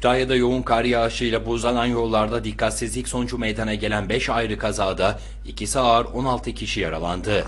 Kütahya'da yoğun kar yağışıyla buzlanan yollarda dikkatsizlik sonucu meydana gelen 5 ayrı kazada ikisi ağır 16 kişi yaralandı.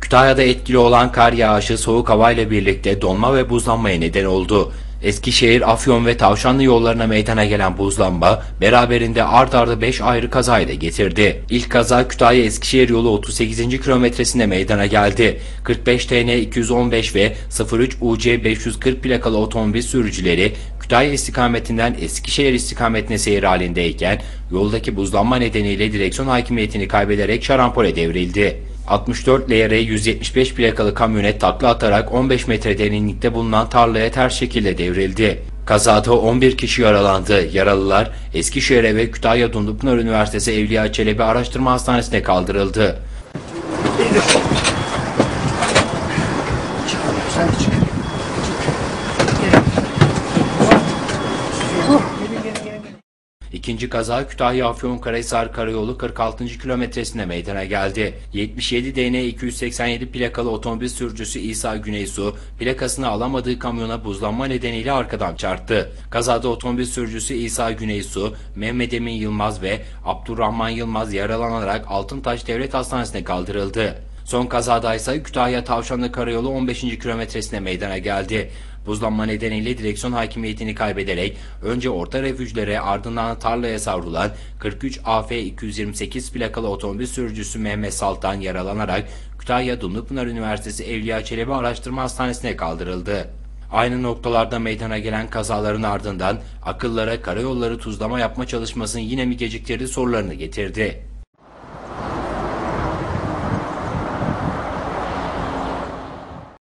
Kütahya'da etkili olan kar yağışı soğuk havayla birlikte donma ve buzlanmaya neden oldu. Eskişehir, Afyon ve Tavşanlı yollarına meydana gelen buzlanma beraberinde ard arda 5 ayrı kazayı da getirdi. İlk kaza Kütahya-Eskişehir yolu 38. kilometresinde meydana geldi. 45 TN 215 ve 03 UC 540 plakalı otomobil sürücüleri Kütahya istikametinden Eskişehir istikametine seyir halindeyken yoldaki buzlanma nedeniyle direksiyon hakimiyetini kaybederek şarampole devrildi. 64 LR 175 plakalı kamyonet takla atarak 15 metre derinlikte bulunan tarlaya ters şekilde devrildi. Kazada 11 kişi yaralandı. Yaralılar Eskişehir'e ve Kütahya Dumlupınar Üniversitesi Evliya Çelebi Araştırma Hastanesi'ne kaldırıldı. Sen çık. İkinci kaza Kütahya Afyonkarahisar Karayolu 46. kilometresinde meydana geldi. 77 DN 287 plakalı otomobil sürücüsü İsa Güneysu plakasını alamadığı kamyona buzlanma nedeniyle arkadan çarptı. Kazada otomobil sürücüsü İsa Güneysu, Mehmet Emin Yılmaz ve Abdurrahman Yılmaz yaralanarak Altıntaş Devlet Hastanesi'ne kaldırıldı. Son kazada ise Kütahya Tavşanlı Karayolu 15. kilometresine meydana geldi. Buzlanma nedeniyle direksiyon hakimiyetini kaybederek önce orta refüjlere ardından tarlaya savrulan 43 AF 228 plakalı otomobil sürücüsü Mehmet Saltan yaralanarak Kütahya Dumlupınar Üniversitesi Evliya Çelebi Araştırma Hastanesi'ne kaldırıldı. Aynı noktalarda meydana gelen kazaların ardından akıllara karayolları tuzlama yapma çalışmasını yine mi geciktirdi sorularını getirdi.